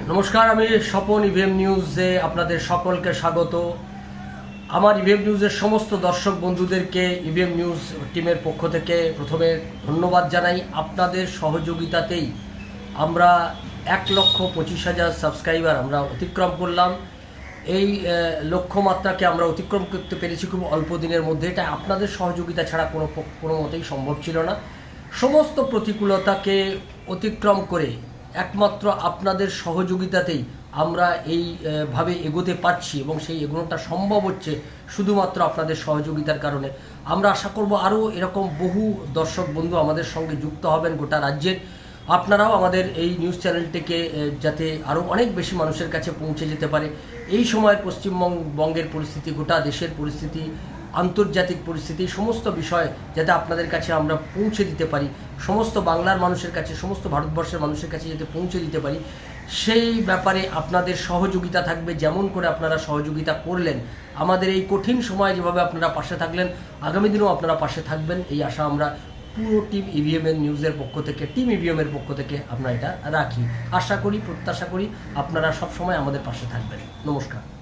নমস্কার, আমি স্বপন ইভিএম নিউজে আপনাদের সকলকে স্বাগত। আমার ইভিএম নিউজের সমস্ত দর্শক বন্ধুদেরকে ইভিএম নিউজ টিমের পক্ষ থেকে প্রথমে ধন্যবাদ জানাই। আপনাদের সহযোগিতাতেই আমরা এক লক্ষ পঁচিশ হাজার সাবস্ক্রাইবার আমরা অতিক্রম করলাম। এই লক্ষ্যমাত্রাকে আমরা অতিক্রম করতে পেরেছি খুব অল্প দিনের মধ্যে। এটা আপনাদের সহযোগিতা ছাড়া কোনো কোনো মতেই সম্ভব ছিল না। সমস্ত প্রতিকূলতাকে অতিক্রম করে একমাত্র আপনাদের সহযোগিতাতেই আমরা এই আহ, ভাবে এগোতে পারছি এবং সেই এগোনোটা সম্ভব হচ্ছে শুধুমাত্র আপনাদের সহযোগিতার কারণে। আমরা আশা করব আরও এরকম বহু দর্শক বন্ধু আমাদের সঙ্গে যুক্ত হবেন গোটা রাজ্যের। আপনারাও আমাদের এই নিউজ চ্যানেলটিকে যাতে আরও অনেক বেশি মানুষের কাছে পৌঁছে যেতে পারে। এই সময়ের পশ্চিমবঙ্গ বঙ্গের পরিস্থিতি গোটা দেশের পরিস্থিতি আন্তর্জাতিক পরিস্থিতি, সমস্ত বিষয় যাতে আপনাদের কাছে আমরা পৌঁছে দিতে পারি, সমস্ত বাংলার মানুষের কাছে, সমস্ত ভারতবর্ষের মানুষের কাছে যাতে পৌঁছে দিতে পারি, সেই ব্যাপারে আপনাদের সহযোগিতা থাকবে, যেমন করে আপনারা সহযোগিতা করলেন। আমাদের এই কঠিন সময় যেভাবে আপনারা পাশে থাকলেন, আগামী দিনেও আপনারা পাশে থাকবেন, এই আশা আমরা পুরো টিম ইভিএম এর নিউজের পক্ষ থেকে, টিম ইভিএম এর পক্ষ থেকে আমরা এটা রাখি। আশা করি, প্রত্যাশা করি আপনারা সবসময় আমাদের পাশে থাকবেন। নমস্কার।